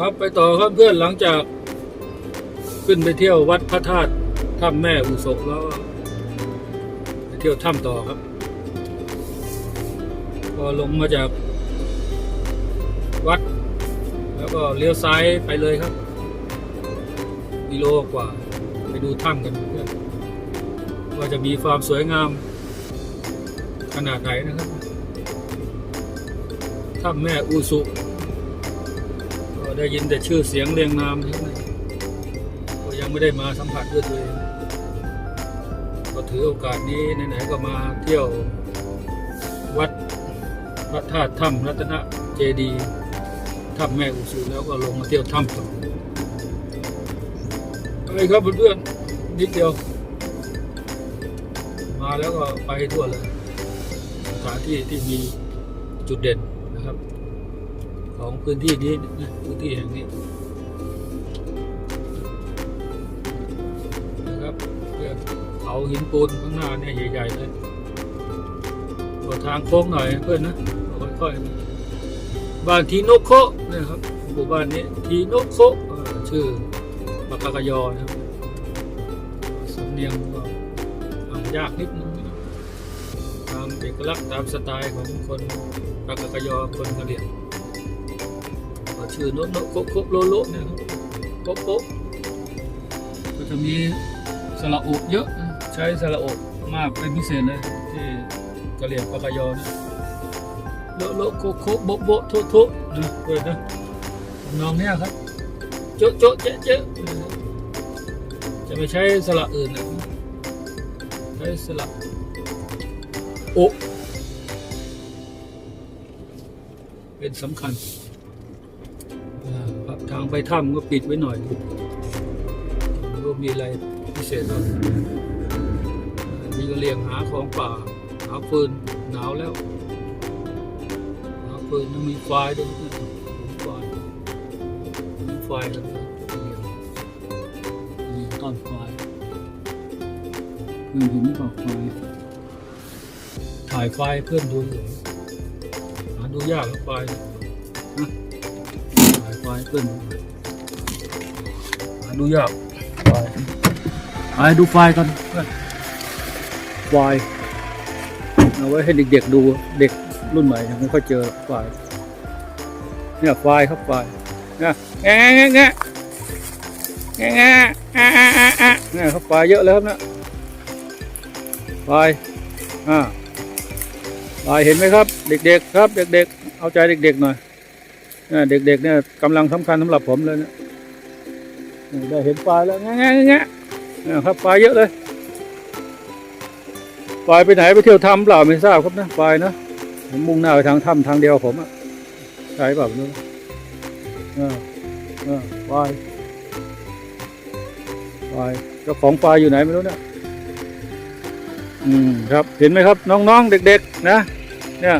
ครับไปต่อครับเพื่อนหลังจาก ขึ้นไปเที่ยววัดพระธาตุถ้ำแม่อุศกแล้วไปเที่ยวถ้ำต่อครับ พอลงมาจากวัด แล้วก็เลี้ยวซ้ายไปเลยครับกิโลกว่า ไปดูถ้ำกันเพื่อนว่าจะมีความสวยงาม ขนาดไหนนะครับถ้ำแม่อุสุก็ ได้ยินแต่ชื่อเสียงเรียงนามเท่านั้นก็ยังไม่ได้มาสัมผัสด้วยตัวเองก็ถือโอกาสนี้ไหนๆก็มาเที่ยววัดพระธาตุถ้ำรัตนเจดีย์ถ้ำแม่อุสุแล้วก็ลงมาเที่ยวถ้ำต่อไปครับเพื่อนๆนิดเดียว มาแล้วก็ไปทั่วเลยสถานที่ที่มีจุดเด่น ของพื้นที่นี้นะพื้นที่แห่งนี้นะครับเขาหินปูนข้างหน้าเนี่ยใหญ่ๆเลยก็ทางโค้งหน่อยเพื่อนนะค่อยๆบ้านทีโนโคนะครับหมู่บ้านนี้ทีโนโคชื่อปากากยอนะครับสำเนียงก็อ่านยากนิดนึงนะตามเอกลักษณ์ตามสไตล์ของคนปากากยอคนกะเหรี่ยง ชื่อโนโนโกโกโลโลเนี่ยครับโกโกก็จะมีสระอุเยอะใช้สระอุมากเป็นพิเศษเลยที่กะเหรี่ยงปากยอนะโลโลโกโกโบโบโทโทนะเปิดนะทำนองเนี้ยครับโจโจเจ๊เจ๊จะไม่ใช้สระอื่นนะใช้สระอะเป็นสำคัญางไปถ้ำก็ปิดไว้หน่อยไม่รู้มีอะไรพิเศษมีกระเลียงหาของป่า หาฟืนหนาวแล้ว หาฟืนต้องมีไฟด้วยมีไฟมีไฟครับกระเลียงมีต้นไฟเพื่อนเห็นบอกไฟถ่ายไฟเพื่อนดูอยู่หาดูยากแล้วไฟนะหายไฟขึ้นหา ดูยากไฟไอ้ดูไฟล์กันไฟเอาไว้ให้เด็กๆดูเด็กรุ่นใหม่ยังไม่ค่อยเจอไฟเนี่ยไฟครับไฟเนี่ยแง่แง่แง่แง่แง่แง่แง่เนี่ยครับไฟล์เยอะเลยครับนะไฟล์อ่าไฟล์เห็นไหมครับ เด็กๆครับ เด็กๆ เอาใจเด็กๆหน่อยเนี่ยเด็กๆเนี่ยกำลังสำคัญสำหรับผมเลยเนี่ย ได้เห็นปลาแล้วแงะแงะแงะเนี่ครับปลาเยอะเลยปลาไปไหนไปเที่ยวถ้ำเปล่าไม่ทราบครับนะปลานะผมมุ่งหน้าไปทางถ้ำทางเดียวผมอะใช่เปล่าไม่รู้เออเอปลาปลาเจ้าของปลาอยู่ไหนไม่รู้เนี่ยอืมครับเห็นไหมครับ น้องๆเด็ก ๆ นะ เนี่ย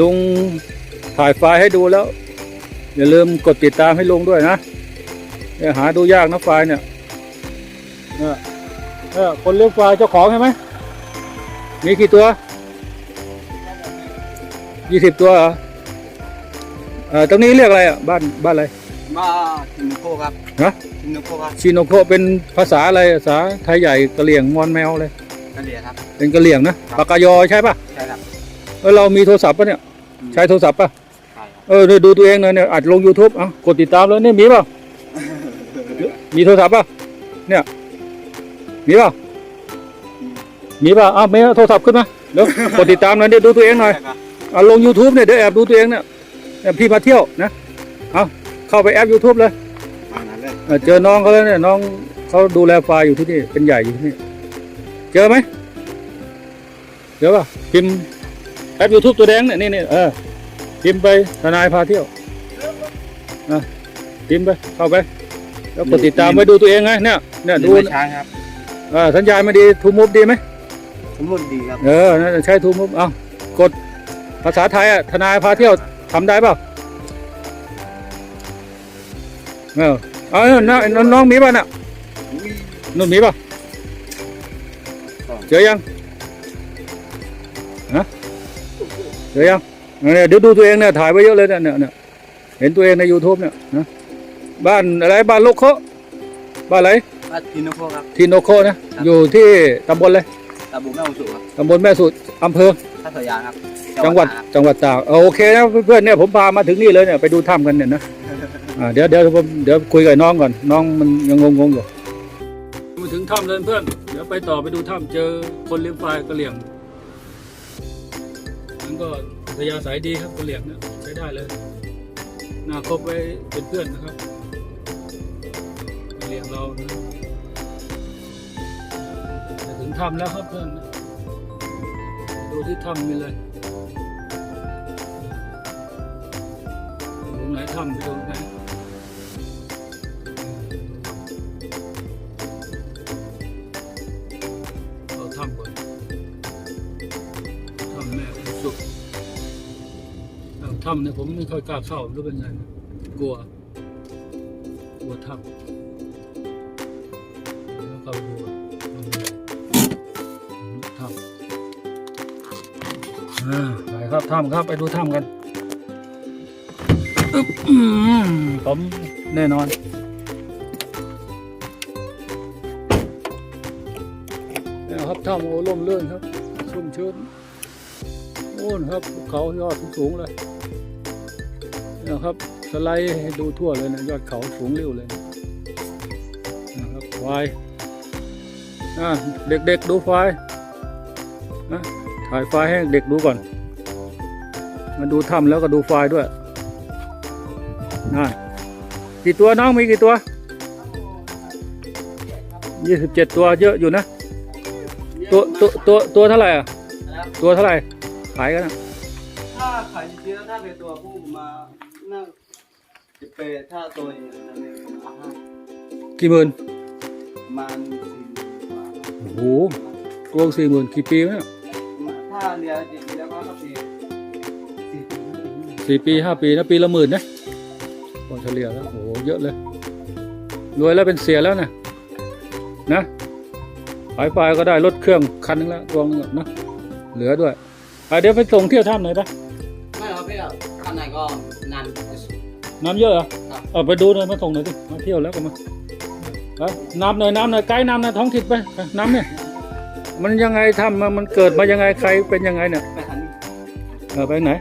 ลุงถ่ายไฟล์ให้ดูแล้ว อย่าลืมกดติดตามให้ลุงด้วยนะ เนี่ยหาดูยากนะไฟล์เนี่ยเนี่ยเนี่ยคนเลี้ยงไฟล์เจ้าของใช่ไหมมีกี่ตัวยี่สิบตัวเหรอเอ่อตรงนี้เรียกอะไรอะบ้านบ้านอะไรมาทินโคครับฮะทินโคครับชิโนโคเป็นภาษาอะไรภาษาไทยใหญ่กะเหลี่ยงมอนแมวเลยกะเหรี่ยครับเป็นกะเหลี่ยงนะปากกายอใช่ปะใช่ครับแล้วเรามีโทรศัพท์ปะเนี่ยใช้โทรศัพท์ปะใช่ครับเออเนี่ยดูตัวเองหน่อยเนี่ยอัดลง YouTube เอะกดติดตามแล้วเนี่ยมีเปล่า มีโทรศัพท์ป่ะ เนี่ย มีเปล่ามีเปล่าอ้าวไม่เอาโทรศัพท์ขึ้นมาเดี๋ยวกดติดตามหน่อยเดี๋ยวดูตัวเองหน่อยใช่ครับเอาลง YouTube เนี่ยเดี๋ยวแอบดูตัวเองเนี่ยเนี่ยพี่มาเที่ยวนะ เอาเข้าไปแอป YouTube เลยมานั้นเลยเออเจอน้องเขาแล้วเนี่ยน้องเขาดูแลไฟล์อยู่ที่นี่ เป็นใหญ่อยู่ที่นี่ เจอไหมเจอป่ะพิมพ์แอป YouTube ตัวแดงเนี่ยนี่นี่เออพิมพ์ไปทนายพาเที่ยวอะพิมพ์ไปเข้าไป แล้วกดติดตามไว้ดูตัวเองไงเนี่ยเนี่ยดูไม่ช้างครับเออสัญญาณไม่ดีทูมูฟดีไหมสมบูรณ์ดีครับ เออนั่นใช้ทูมูฟเอากดภาษาไทยอะทนายพาเที่ยวทำได้เปล่าเออเอาเออน้องน้องมีป่ะน่ะนุ่นมีป่ะเจอยังฮะเจอยังเนี่ยเดี๋ยวดูตัวเองเนี่ยถ่ายไว้เยอะเลยเนี่ยเนี่ยเนี่ยเห็นตัวเองใน YouTube เนี่ยนะ บ้านอะไรบ้านโลกโคบ้านอะไรบ้านทินโนโคครับทีโนโคนะอยู่ที่ตำบลเลยตำบลแม่องสุครับตำบลแม่สุดอำเภอท่าสยามครับจังหวัดตากครับจังหวัดตากเอาโอเคนะเพื่อนๆเนี่ยผมพามาถึงนี่เลยเนี่ยไปดูถ้ำกันเนี่ยนะอ่าเดี๋ยวเดี๋ยวผมเดี๋ยวคุยกับน้องก่อนน้องมันยังงงๆอยู่มาถึงถ้ำเลยเพื่อนเดี๋ยวไปต่อไปดูถ้ำเจอคนเลี้ยงควายกระเหลี่ยงนั่นก็พยาสายดีครับกระเหลี่ยงเนี่ยใช้ได้เลยน่าคบไว้เป็นเพื่อนนะครับ กระเหลี่ยงเราจะถึงถ้ำแล้วครับเพื่อนดูที่ถ้ำมีเลยดูไหนถ้ำไปดูไหนเอาถ้ำก่อนถ้ำแม่สุดเอาถ้ำเนี่ยผมไม่ค่อยกล้าเข้ารู้เป็นไงนะกลัว กลัวถ้ำ เข้าไปดูถ้ำอไปครับถ้ำครับไปดูถ้ำกันผมแน่นอนนี่ครับถ้ำโอ้ล่มเลื่อนครับชุ่มชื้นโอ้นครับเขายอดสูงเลยนี่ยครับสไลด์ให้ดูทั่วเลยนะยอดเขาสูงเร็วเลยนะครับวาย เด็กๆดูควายนะถ่ายควายให้เด็กดูก่อน มาดูถ้ำแล้วก็ดูควายด้วยนั่นกี่ตัวน้องมีกี่ตัวยี่สิบเจ็ดตัวเยอะอยู่นะ ตัวตัวตัวตัวเท่าไหร่อะนะครับตัวเท่าไหร่ ขายกันนะถ้าขายจริงๆแล้วถ้าเป็นตัวผู้มาน่าจะเป็นถ้าตัวอย่างนี้จะเป็นประมาณห้ากี่หมื่นประมาณสี่ก ว่าโอ้โหตัวสี่หมื่นกี่ปีเนี่ยถ้าเรียนจริงๆแล้วก็ต้องปีสี่ปีห้าปีสี่ปีห้าปีนะปีละหมื่นนะพอเฉลี่ยแล้วโอ้โหเยอะเลยรวยแล้วเป็นเสียแล้วนะนะขายไฟก็ได้รถเครื่องคันนึงแล้วตัวนึงอะนะเหลือด้วยอะเดี๋ยวไปส่งเที่ยวถ้ำหน่อยปะไม่หรอกพี่ครับข้างในก็นานน้ำเยอะเหรอครับเอาไปดูหน่อยมาส่งหน่อยดิมาเที่ยวแล้วก็มาเอา น้ำหน่อยน้ำหน่อยไกด์น้ำหน่อยท้องถิ่นไปน้ำเนี่ยมันยังไงทำมามันเกิดมายังไงใครเป็นยังไงเนี่ยไปทันเออไปไหน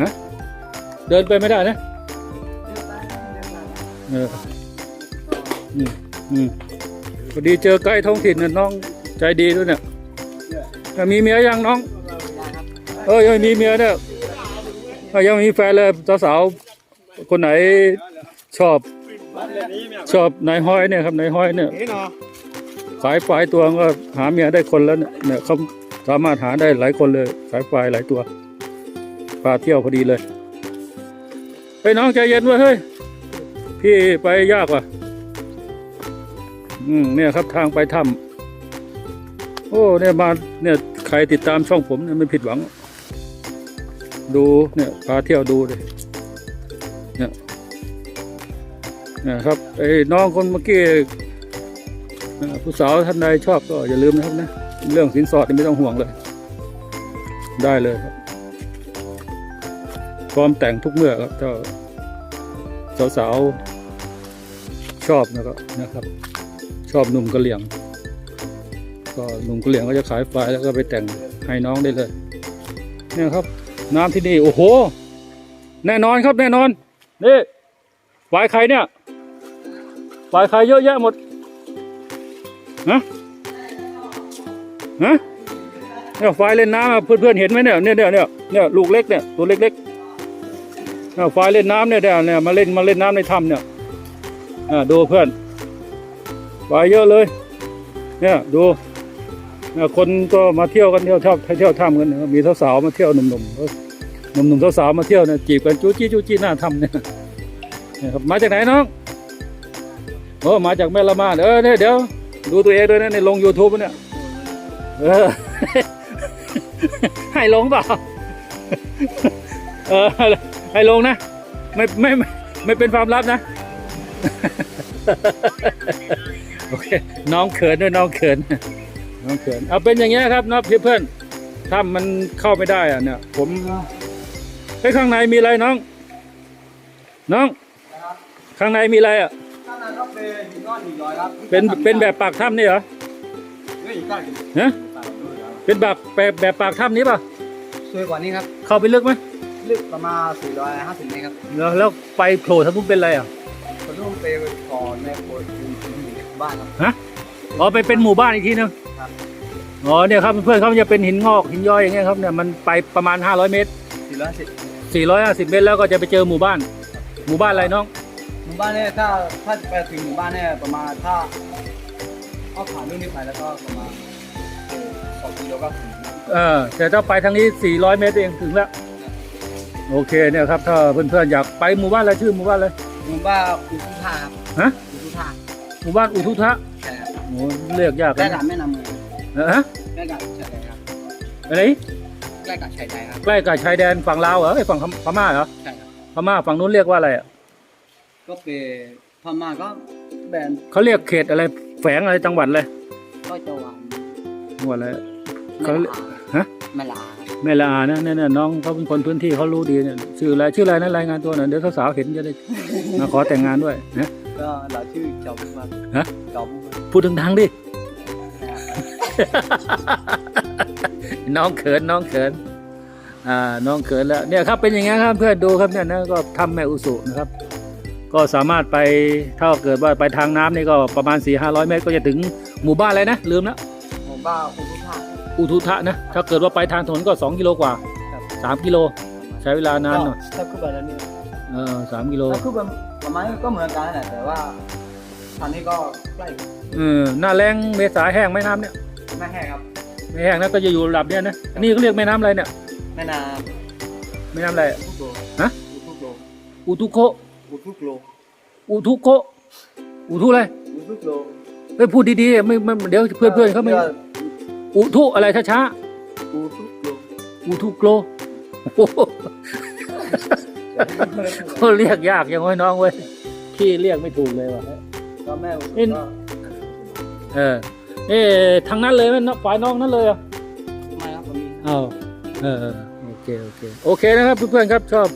ฮะเดินไปไม่ได้นะเอออืมอืมพอดีเจอไกด์ท้องถิ่นน่ะน้องใจดีด้วยเนี่ยมีเมียยังน้อง เออยังมีเมียเนี่ยเออยังมีแฟนเลยสาวๆคนไหนชอบ ชอบนายห้อยเนี่ยครับนายห้อยเนี่ยนี่เนาะขายฝ่ายตัวก็หาเมียได้คนแล้วเนี่ยเนี่ยเขาสามารถหาได้หลายคนเลยขายฝ่ายหลายตัวพาเที่ยวพอดีเลยเฮ้ยน้องใจเย็นไว้ยเฮ้ยพี่ไปยากว่ะอืมเนี่ยครับทางไปถ้ำโอ้เนี่ยมาเนี่ยใครติดตามช่องผมเนี่ยไม่ผิดหวัง ดูเนี่ยพาเที่ยวดูเลยเนี่ยเนี่ยครับไอ้น้องคนเมื่อกี้ผู้สาวท่านใดชอบก็อย่าลืมนะครับนะ เรื่องสินสอดไม่ต้องห่วงเลย ได้เลยครับ พร้อมแต่งทุกเมื่อครับเจ้าสาวชอบนะครับนะครับ ชอบหนุ่มกะเหลี่ยง ก็หนุ่มกะเหลี่ยงก็จะขายไฟแล้วก็ไปแต่งให้น้องได้เลยเนี่ยครับ น้ำที่นี่โอ้โห แน่นอนครับแน่นอนนี่ไฟใครเนี่ย ไฟใครเยอะแยะหมดฮะฮะเนี่ยไฟเล่นน้ำอะเพื่อนๆเห็นไหมเนี่ยเนี่ยเนี่ยเนี่ยเนี่ยลูกเล็กเนี่ยตัวเล็กๆเนี่ยไฟเล่นน้ำเนี่ยเนี่ยเนี่ยมาเล่นมาเล่นน้ำในถ้ำเนี่ยอ่าดูเพื่อนไฟเยอะเลย เนี่ยดูเนี่ยคนก็มาเที่ยวกันเที่ยวชอบเที่ยวถ้ำกันนะมีสาวๆมาเที่ยวหนุ่มๆเออหนุ่มๆสาวๆมาเที่ยวเนี่ยจีบกันจู้จี้จู้จี้หน้าถ้ำเนี่ยเนี่ยครับมาจากไหนน้อง โอ้มาจากแม่ละมาดเออเนี่ยเดี๋ยว ดูตัวเองด้วยนะในลง YouTube เนี่ยเออให้ลงเปล่าเออให้ลงนะไม่ไม่ไม่ไม่เป็นความลับนะ โอเค น้องเขินด้วยน้องเขิน น้องเขิน เอาเป็นอย่างเงี้ยครับนะเพื่อนๆถ้ามันเข้าไม่ได้อะเนี่ย ผมไปข้างในมีอะไรน้อง น้อง ข้างในมีอะไรอะ ข้างในก็เป็นหินก้อนหินย้อยครับเป็นเป็นแบบปากถ้ำนี่เหรอเฮ้ยใกล้กันฮะตามด้วยครับเป็นแบบแบบแบบปากถ้ำนี้ป่ะสวยกว่านี้ครับ เข้าไปลึกไหมลึกประมาณ 450เมตรครับแล้วแล้วไปโผล่ทางนู้นเป็นอะไรอะผมต้องไปก่อนในโบสถ์บ้านครับฮะอ๋อไปเป็นหมู่บ้านอีกทีนึงครับอ๋อเนี่ยครับเพื่อนๆเขาจะเป็นหินงอกหินย้อยอย่างเงี้ยครับเนี่ยมันไปประมาณ 500 เมตร410 450 เมตรแล้วก็จะไปเจอหมู่บ้าน หมู่บ้านอะไรน้องห มู่บ้านเนี่ยถ้าถ้าไปถึงหมู่บ้านเนี่ยประมาณถ้าเอาผ่านนู่นนี่ไปแล้วก็ประมาณเออสองกิโลก็ถึงเออแต่ถ้าไปทางนี้ 400 เมตรเองถึงแล้ว โอเคเนี่ยครับ ถ้าเพื่อนๆอยากไปหมู่บ้านอะไรชื่อหมู่บ้านอะไรหมู่บ้านอุทุธาครับฮะอุทุธาหมู่บ้านอุทุทะใช่ครับโอ้เรียกยากใกล้นะกับแม่น้ำเมืองเออฮะใกล้กับชายแดนครับอะไรใกล้กับชายแดนครับใกล้กับชายแดนฝั่งลาวเหรอไอ้ยฝั่งพม่าเหรอใช่ครับพม่าฝั่งนู้นเรียกว่าอะไรอะ ก็เป็นพม่าก็แบนเขาเรียกเขตอะไรแฝงอะไรจังหวัดเลยก็จะหวานจังหวัดอะไรแม่เขาลาเรียกฮะแม่ลาครับแม่ละอานะเนี่ยเนี่ยน้องเขาเป็นคนพื้นที่เขารู้ดีเนี่ยชื่ออะไรชื่ออะไรนะรายงานตัวหน่อยเดี๋ยวสาวๆเห็นจะได้มาขอแต่งงานด้วยนะก็เราชื่อเจ้าบุญมาฮะเจ้าบุญมาพูดดังๆดิน้องเขินน้องเขินอ่าน้องเขินแล้วเนี่ยครับเป็นอย่างงี้ครับเพื่อนดูครับเนี่ยนะก็ทำแม่อุสุนะครับ ก็สามารถไปถ้าเกิดว่าไปทางน้ำนี่ก็ประมาณ4ี่ห้าร้อยเมตร ก็จะถึงหมู่บ้านอะไรนะ ลืมแล้วหมู่บ้านอุทุธาอุทุทะนะ ถ้าเกิดว่าไปทางถนนก็ 2 กิโลกว่าครับ3กิโล ใช้เวลานานหน่อยถ้าขึ้นไปแล้วนี่เออสามกิโลถ้าขึ้นไปประมาณนี้ก็เหมือนกันแหละแต่ว่าทางนี้ก็ใกล้เออหน้าแรงเมษาแห้งไหมน้ำเนี่ยไม่แห้งครับไม่แห้งนะก็จะอยู่ระดับเนี้ยนะอันนี้เขาเรียกแม่น้ำอะไรเนี่ยแม่น้แม่น้ำอะไรำอุทุโลฮะอุทุโลอุทุโค อุทุโลอุทุโคอุทุอะไรอุทุโลเฮ้ยพูดดีๆไม่ไม่เดี๋ยวเพื่อนเพื่อนๆเขาไม่อุทุอะไรช้าอุทุโลๆอุทุโกรโอ้โหเขาเรียกยากยังไงน้องเว้ยพี่เรียกไม่ถูกเลยว่ะก็แม่อุทุนี่ก็เออเอ๊ะทางนั้นเลยไหมนฝ่ายน้องนั้นเลยเหรอะไม่ครับผมมีอ้าวเออเออโอเคโอเคโอเคนะครับเพื่อนๆครับชอบ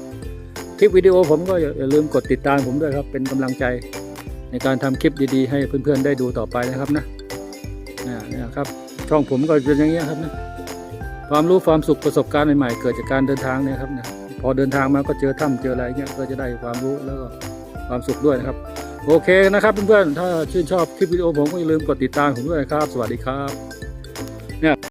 คลิปวิดีโอผมก็อย่าลืมกดติดตามผมด้วยครับ เป็นกำลังใจในการทำคลิปดีๆ ให้เพื่อนๆได้ดูต่อไปนะครับนะนะนะครับ ช่องผมก็เป็นอย่างเงี้ยครับนะความรู้ความสุขประสบการณ์ใหม่ๆ เกิดจากการเดินทางเนี่ยครับนะพอเดินทางมาก็เจอถ้ำเจออะไรเงี้ยก็จะได้ความรู้แล้วก็ความสุขด้วยนะครับ โอเคนะครับเพื่อนๆถ้าชื่นชอบคลิปวิดีโอผมก็อย่าลืมกดติดตามผมด้วยนะครับ สวัสดีครับ